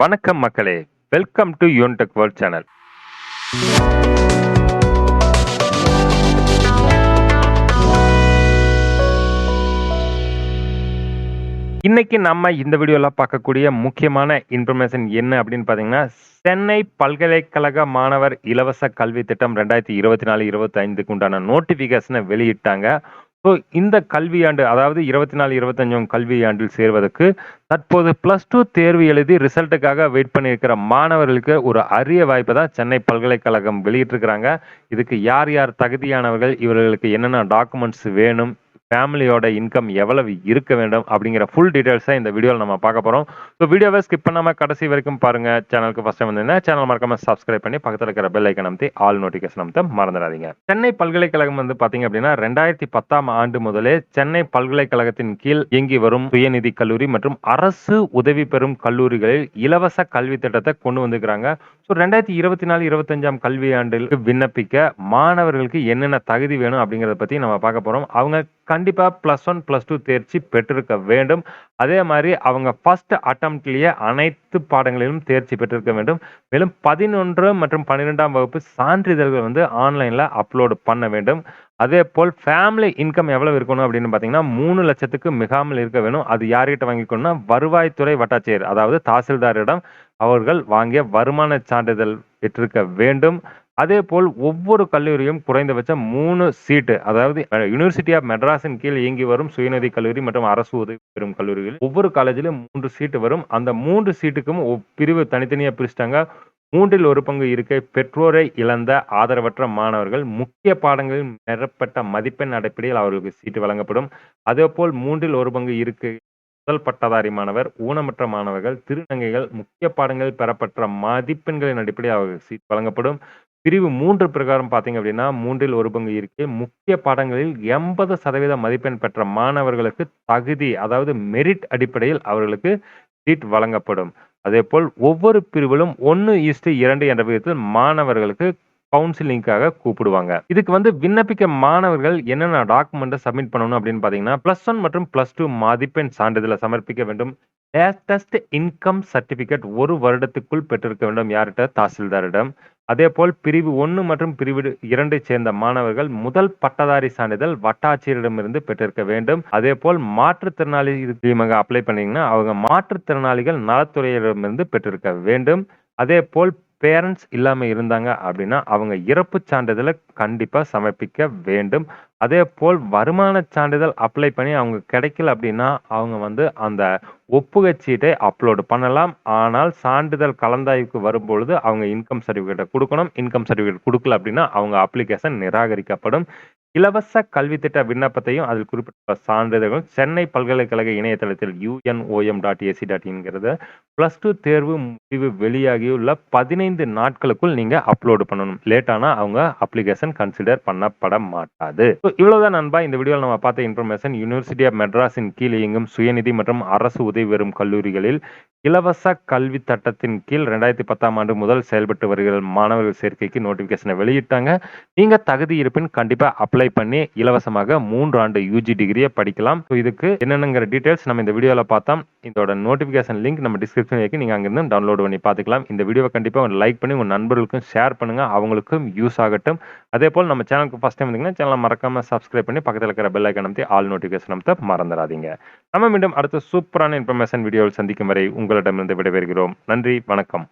வணக்கம் மக்களே. Welcome to Yuntech world channel இன்னைக்கு நம்ம இந்த வீடியோவில் பார்க்கக்கூடிய முக்கியமான இன்ஃபர்மேஷன் என்ன அப்படின்னு பார்த்தீங்கன்னா சென்னை பல்கலைக்கழக மாணவர் இலவச கல்வி திட்டம் ரெண்டாயிரத்தி இருபத்தி நாலு இருபத்தி ஐந்துக்கு உண்டான நோட்டிஃபிகேஷனை வெளியிட்டாங்க. ஸோ இந்த கல்வியாண்டு அதாவது இருபத்தி நாலு இருபத்தஞ்சாம் கல்வியாண்டில் சேர்வதற்கு தற்போது ப்ளஸ் டூ தேர்வு எழுதி ரிசல்ட்டுக்காக வெயிட் பண்ணியிருக்கிற மாணவர்களுக்கு ஒரு அரிய வாய்ப்பை தான் சென்னை பல்கலைக்கழகம் வெளியிட்டிருக்கிறாங்க. இதுக்கு யார் யார் தகுதியானவர்கள் இவர்களுக்கு என்னென்ன டாக்குமெண்ட்ஸ் வேணும் ஃபேமிலியோட இன்கம் எவ்வளவு இருக்க வேண்டும் அப்படிங்கிற ஃபுல் டீடைல்ஸை இந்த வீடியோவில் நம்ம பார்க்க போகிறோம் ஸோ வீடியோவை ஸ்கிப் பண்ணாமல் கடைசி வரைக்கும் பாருங்க. சேனலுக்கு ஃபஸ்ட் டைம் வந்தீங்கன்னா சேனல் மறக்காம சப்ஸ்கிரைப் பண்ணி பக்கத்தில் இருக்கிற பெல் ஐக்கன் அமைத்து ஆல் நோட்டிஃபிகேஷன் அமைத்த மறந்துடாதீங்க. சென்னை பல்கலைக்கழகம் வந்து பார்த்தீங்க அப்படின்னா ரெண்டாயிரத்தி பத்தாம் ஆண்டு முதலே சென்னை பல்கலைக்கழகத்தின் கீழ் இயங்கி வரும் சுயநிதி கல்லூரி மற்றும் அரசு உதவி பெறும் கல்லூரிகளில் இலவச கல்வி திட்டத்தை கொண்டு வந்திருக்கிறாங்க. ஸோ ரெண்டாயிரத்தி இருபத்தி நாலு இருபத்தஞ்சாம் கல்வியாண்டில் விண்ணப்பிக்க மாணவர்களுக்கு என்னென்ன தகுதி வேணும் அப்படிங்கிறத பற்றி நம்ம பார்க்க போகிறோம் அவங்க கண்டிப்பாக ப்ளஸ் ஒன் ப்ளஸ் டூ தேர்ச்சி பெற்றிருக்க வேண்டும். அதே மாதிரி அவங்க ஃபர்ஸ்ட் அட்டம்ப்ட்லேயே அனைத்து பாடங்களிலும் தேர்ச்சி பெற்றிருக்க வேண்டும். மேலும் பதினொன்று மற்றும் பன்னிரெண்டாம் வகுப்பு சான்றிதழ்கள் வந்து ஆன்லைனில் அப்லோடு பண்ண வேண்டும். அதே போல் ஃபேமிலி இன்கம் எவ்வளவு இருக்கணும் அப்படின்னு பார்த்தீங்கன்னா மூணு லட்சத்துக்கு மிகாமல் இருக்க வேணும். அது யார்கிட்ட வாங்கிக்கணும்னா வருவாய்த்துறை வட்டாட்சியர் அதாவது தாசில்தாரிடம் அவர்கள் வாங்கிய வருமான சான்றிதழ் பெற்றிருக்க வேண்டும். அதே போல் ஒவ்வொரு கல்லூரியும் குறைந்தபட்சம் மூணு சீட்டு அதாவது யூனிவர்சிட்டி ஆஃப் மெட்ராஸின் கீழ் இயங்கி வரும் சுயநிதி கல்லூரி மற்றும் அரசு உதவி பெறும் கல்லூரிகள் ஒவ்வொரு காலேஜிலும் மூன்று சீட்டு வரும். அந்த மூன்று சீட்டுக்கும் பிரிவு தனித்தனியாக பிரிச்சிட்டாங்க. மூன்றில் ஒரு பங்கு இருக்கை பெற்றோரை இழந்த ஆதரவற்ற மாணவர்கள் முக்கிய பாடங்களில் நிரப்பட்ட மதிப்பெண் அடிப்படையில் அவர்களுக்கு சீட்டு வழங்கப்படும். அதேபோல் மூன்றில் ஒரு பங்கு இருக்கை முதல் பட்டதாரி மாணவர் ஊனமற்ற மாணவர்கள் திருநங்கைகள் முக்கிய பாடங்களில் பெறப்பட்ட மதிப்பெண்களின் அடிப்படையில் அவர்களுக்கு சீட் வழங்கப்படும். பிரிவு மூன்று பிரகாரம் பார்த்தீங்க அப்படின்னா மூன்றில் ஒரு பங்கு இருக்கு. முக்கிய பாடங்களில் எண்பது சதவீத மதிப்பெண் பெற்ற மாணவர்களுக்கு தகுதி அதாவது மெரிட் அடிப்படையில் அவர்களுக்கு சீட் வழங்கப்படும். அதே போல் ஒவ்வொரு பிரிவிலும் ஒன்று ஈஸ்டு இரண்டு என்ற விதத்தில் மாணவர்களுக்கு கவுன்சிலிங்காக கூப்பிடுவாங்க. இதுக்கு வந்து விண்ணப்பிக்க மாணவர்கள் என்னென்ன டாக்குமெண்ட்டை சப்மிட் பண்ணணும் அப்படின்னு பார்த்தீங்கன்னா ப்ளஸ் ஒன் மற்றும் ப்ளஸ் டூ மதிப்பெண் சான்றிதழை சமர்ப்பிக்க வேண்டும். லேட்டஸ்ட் இன்கம் சர்டிபிகேட் ஒரு வருடத்துக்குள் பெற்றிருக்க வேண்டும் யார்கிட்ட? தாசில்தாரிடம். அதே போல் பிரிவு ஒன்று மற்றும் பிரிவு இரண்டை சேர்ந்த மாணவர்கள் முதல் பட்டதாரி சான்றிதழ் வட்டாட்சியரிடமிருந்து பெற்றிருக்க வேண்டும். அதே போல் மாற்றுத்திறனாளி அப்ளை பண்ணீங்கன்னா அவங்க மாற்றுத்திறனாளிகள் நலத்துறையிடமிருந்து பெற்றிருக்க வேண்டும். அதே போல் பேரண்ட்ஸ் இல்லாமல் இருந்தாங்க அப்படின்னா அவங்க இறப்பு சான்றிதழை கண்டிப்பாக சமர்ப்பிக்க வேண்டும். அதே போல் வருமான சான்றிதழ் அப்ளை பண்ணி அவங்க கிடைக்கல அப்படின்னா அவங்க வந்து அந்த ஒப்புகை சீட்டை அப்லோடு பண்ணலாம். ஆனால் சான்றிதழ் கலந்தாய்வுக்கு வரும்பொழுது அவங்க இன்கம் சர்டிஃபிகேட்டை கொடுக்கணும். இன்கம் சர்டிஃபிகேட் கொடுக்கல அப்படின்னா அவங்க அப்ளிகேஷன் நிராகரிக்கப்படும். இலவச கல்வி திட்ட விண்ணப்பத்தையும் அதில் குறிப்பிட்ட சான்றிதழ்கள் சென்னை பல்கலைக்கழக இணையதளத்தில் யூஎன்ஓஎம் டாட் ஏசி டாட் இன்கிறது ப்ளஸ் டூ தேர்வு முடிவு வெளியாகியுள்ள பதினைந்து நாட்களுக்குள் நீங்கள் அப்லோடு பண்ணணும். லேட்டானா அவங்க அப்ளிகேஷன் கன்சிடர் பண்ணப்பட மாட்டாது. இவ்வளவுதான் நண்பா. இந்த வீடியோவில் நம்ம பார்த்த இன்ஃபர்மேஷன் யூனிவர்சிட்டி ஆஃப் மெட்ராஸின் கீழ் இயங்கும் சுயநிதி மற்றும் அரசு உதவி பெறும் கல்லூரிகளில் இலவச கல்வி சட்டத்தின் கீழ் ரெண்டாயிரத்தி பத்தாம் ஆண்டு முதல் செயல்பட்டு வருகிற மாணவர்கள் சேர்க்கைக்கு நோட்டிஃபிகேஷனை வெளியிட்டாங்க. நீங்கள் தகுதி இருப்பின் கண்டிப்பாக அப்ளை பண்ணி இலவசமாக மூன்று ஆண்டு யூஜி டிகிரியை படிக்கலாம். ஸோ இதுக்கு என்னென்னங்கிற டீட்டெயில்ஸ் நம்ம இந்த வீடியோவில் பார்த்தோம். இதோட நோட்டிஃபிகேஷன் லிங்க் நம்ம டிஸ்கிரிப்ஷன் இருக்கு. நீங்கள் அங்கேருந்து டவுன்லோட் பண்ணி பார்த்துக்கலாம். இந்த வீடியோவை கண்டிப்பாக லைக் பண்ணி உங்கள் நண்பர்களுக்கும் ஷேர் பண்ணுங்கள் அவங்களுக்கும் யூஸ் ஆகட்டும். அதே போல் நம்ம சேனலுக்கு ஃபஸ்ட் டைம் வந்தீங்கன்னா சேனலை மறக்காமல் சப்ஸ்கிரைப் பண்ணி பக்கத்தில் இருக்கிற பெல் ஐக்கன் அமைத்து ஆல் நோட்டிஃபிகேஷன் அமைத்த மறந்துடாதீங்க. நம்ம மீண்டும் அடுத்த சூப்பரான இன்ஃபர்மேஷன் வீடியோவில் சந்திக்கும் வரை உங்களிடமிருந்து விடைபெறுகிறோம். நன்றி வணக்கம்.